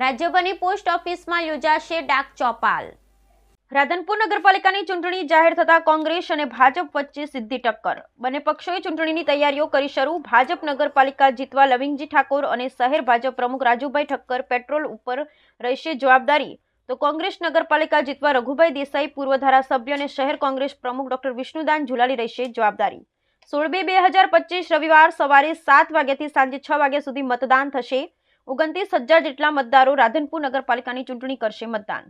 રાજ્યભરની post ઓફિસમાં યોજાશે ડાક ચોપાલ. રાધનપુર નગરપાલિકાની ચૂંટણી જાહેર થતા કોંગ્રેસ અને ભાજપ વચ્ચે સીધી ટક્કર. બંને પક્ષોએ ચૂંટણીની તૈયારીઓ કરી શરૂ. ભાજપ નગરપાલિકા જીતવા લવિંગજી ઠાકોર અને શહેર ભાજપ પ્રમુખ રાજુભાઈ ઠક્કર પેટ્રોલ ઉપર રહેશે જવાબદારી. તો કોંગ્રેસ નગરપાલિકા જીતવા રઘુભાઈ દેસાઈ પૂર્વ ધારાસભ્ય અને શહેર કોંગ્રેસ પ્રમુખ ડોક્ટર વિષ્ણુદાન ઝુલાલી રહેશે જવાબદારી. સોળ બે બે હજાર પચીસ રવિવાર સવારે સાત વાગ્યાથી સાંજે છ વાગ્યા સુધી મતદાન થશે. ઓગણત્રીસ હજાર જેટલા મતદારો રાધનપુર નગરપાલિકાની ચૂંટણી કરશે મતદાન.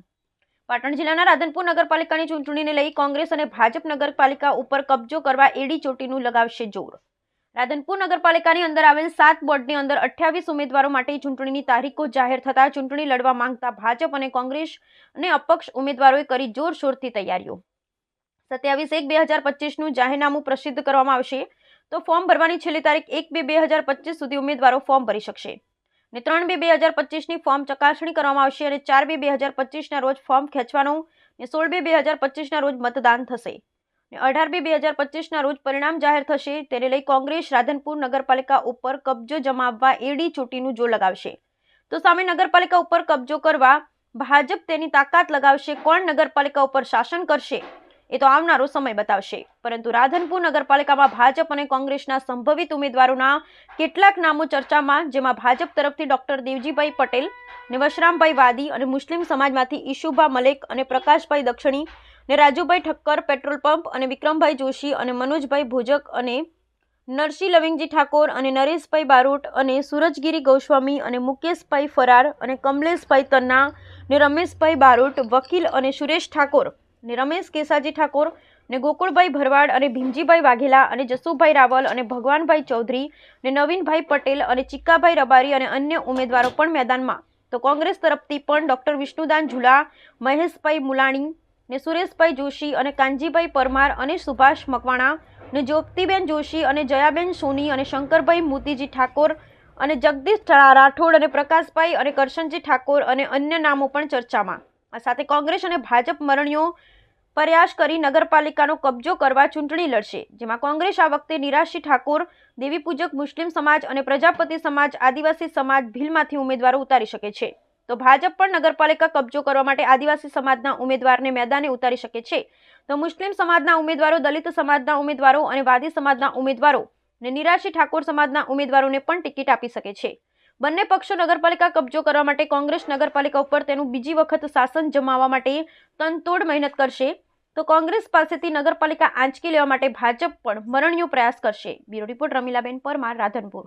પાટણ જિલ્લાના રાધનપુર નગરપાલિકાની ચૂંટણીને લઈ કોંગ્રેસ અને ભાજપ નગરપાલિકા ઉપર કબજો કરવા એડી ચોટીનું લગાવશે જોર. રાધનપુર નગરપાલિકાની અંદર આવેલ સાત બોર્ડની અંદર અઠ્યાવીસ ઉમેદવારો માટે ચૂંટણીની તારીખો જાહેર થતા ચૂંટણી લડવા માંગતા ભાજપ અને કોંગ્રેસ અને અપક્ષ ઉમેદવારોએ કરી જોરશોરથી તૈયારીઓ. સત્યાવીસ એક બે હજાર પચીસનું જાહેરનામું પ્રસિદ્ધ કરવામાં આવશે. તો ફોર્મ ભરવાની છેલ્લી તારીખ એક બે બે હજાર પચીસ સુધી ઉમેદવારો ફોર્મ ભરી શકશે. અને ત્રણ બે બે હજાર પચીસની ફોર્મ ચકાસણી કરવામાં આવશે અને ચાર બે બે હજાર પચીસના રોજ ફોર્મ ખેંચવાનું ને સોળ બે બે હજાર પચીસના રોજ મતદાન થશે. અને અઢાર બે બે હજાર પચીસના રોજ પરિણામ જાહેર થશે તેને લઈ કોંગ્રેસ રાધનપુર નગરપાલિકા ઉપર કબજો જમાવવા એડી ચોટીનું જોર લગાવશે. તો સામે નગરપાલિકા ઉપર કબજો કરવા ભાજપ તેની તાકાત લગાવશે. કોણ નગરપાલિકા ઉપર શાસન કરશે? એ તો આવનારો સમય બતાવશે. પરંતુ રાધનપુર નગરપાલિકામાં ભાજપ અને કોંગ્રેસના સંભવિત ઉમેદવારોના કેટલાક નામો ચર્ચામાં, જેમાં ભાજપ તરફથી ડોક્ટર દેવજીભાઈ પટેલ નિવશરામભાઈ વાદી અને મુસ્લિમ સમાજમાંથી ઈશુભા મલેક અને પ્રકાશભાઈ દક્ષિણી ને રાજુભાઈ ઠક્કર પેટ્રોલ પંપ અને વિક્રમભાઈ જોશી અને મનોજભાઈ ભોજક અને નરસિંહ લવિંગજી ઠાકોર અને નરેશભાઈ બારોટ અને સુરજગીરી ગોસ્વામી અને મુકેશભાઈ ફરાર અને કમલેશભાઈ તન્ના ને રમેશભાઈ બારોટ, વકીલ અને સુરેશ ઠાકોર ને રમેશ કેસાજી ઠાકોર ને ગોકુળભાઈ ભરવાડ અને ભીમજીભાઈ વાઘેલા અને જસુભાઈ રાવલ અને ભગવાનભાઈ ચૌધરી ને નવીનભાઈ પટેલ અને ચિક્કાભાઈ રબારી અને અન્ય ઉમેદવારો પણ મેદાનમાં. તો કોંગ્રેસ તરફથી પણ ડોક્ટર વિષ્ણુદાન ઝુલા, મહેશભાઈ મુલાણી ને સુરેશભાઈ જોશી અને કાનજીભાઈ પરમાર અને સુભાષ મકવાણા ને જ્યોતિબેન જોશી અને જયાબેન સોની અને શંકરભાઈ મોતીજી ઠાકોર અને જગદીશ રાઠોડ અને પ્રકાશભાઈ અને કરશનજી ઠાકોર અને અન્ય નામો પણ ચર્ચામાં. આ સાથે કોંગ્રેસ અને ભાજપ મરણીઓ પ્રયાસ કરી નગરપાલિકાનો કબજો કરવા ચૂંટણી લડશે, જેમાં કોંગ્રેસ આ વખતે નિરાશી ઠાકોર, દેવી પૂજક મુસ્લિમ સમાજ અને પ્રજાપતિ સમાજ, આદિવાસી સમાજ ભીલમાંથી ઉમેદવારો ઉતારી શકે છે. તો ભાજપ પણ નગરપાલિકા કબજો કરવા માટે આદિવાસી સમાજના ઉમેદવારને મેદાને ઉતારી શકે છે. તો મુસ્લિમ સમાજના ઉમેદવારો, દલિત સમાજના ઉમેદવારો અને વાદી સમાજના ઉમેદવારો ને નિરાશી ઠાકોર સમાજના ઉમેદવારોને પણ ટિકિટ આપી શકે છે. બંને પક્ષો નગરપાલિકા કબજો કરવા માટે કોંગ્રેસ નગરપાલિકા ઉપર તેનું બીજી વખત શાસન જમાવવા માટે તનતોડ મહેનત કરશે. તો કોંગ્રેસ પાસેથી નગરપાલિકા આંચકી લેવા માટે ભાજપ પણ મરણીયો પ્રયાસ કરશે. Bureau report Ramilaben Parmar, Radhanpur.